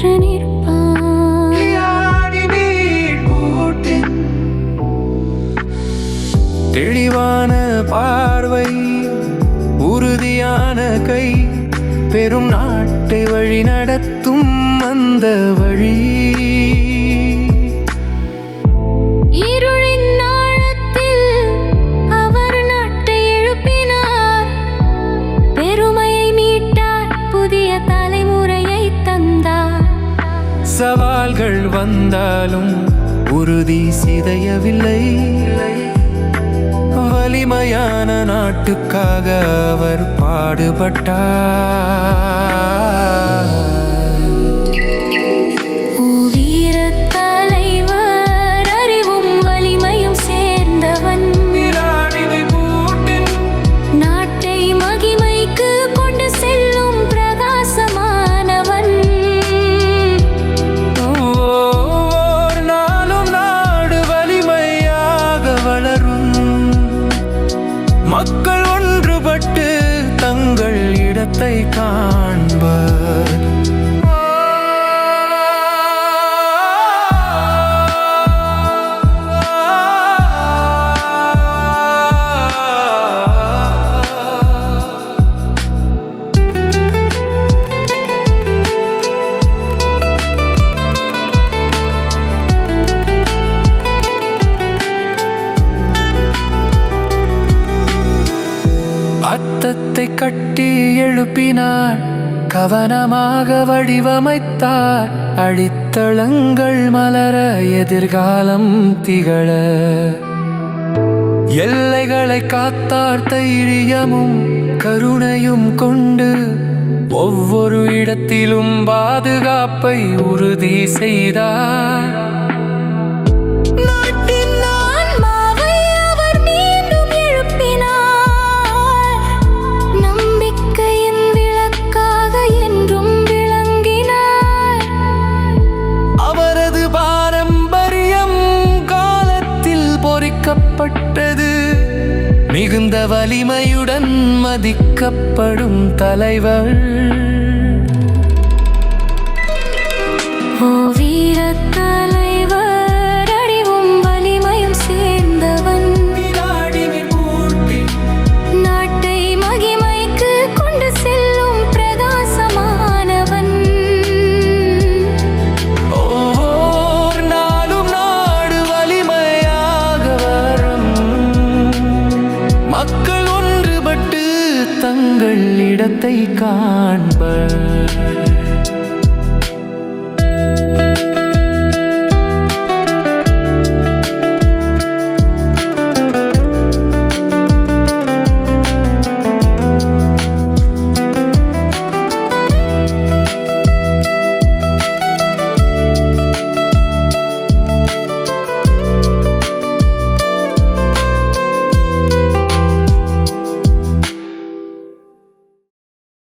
நின்று நிற்பான். தெளிவான பார்வை உறுதியான கை பெரும் நாட்டை வழி நடத்தும் அந்த வழி. சவால்கள் வந்தாலும் உறுதி சிதையவில்லை. வலிமையான நாட்டுக்காக அவர் பாடுபட்டார். அத்தத்தை கட்டி எழுப்பினார் கவனமாக வடிவமைத்தார். அடித்தளங்கள் மலர எதிர்காலம் திகழ. எல்லைகளை காத்தார் தைரியமும் கருணையும் கொண்டு ஒவ்வொரு இடத்திலும் பாதுகாப்பை உறுதி செய்தார். மிகுந்த வலிமையுடன் மதிக்கப்படும் தலைவர் இடத்தை காண்பர்.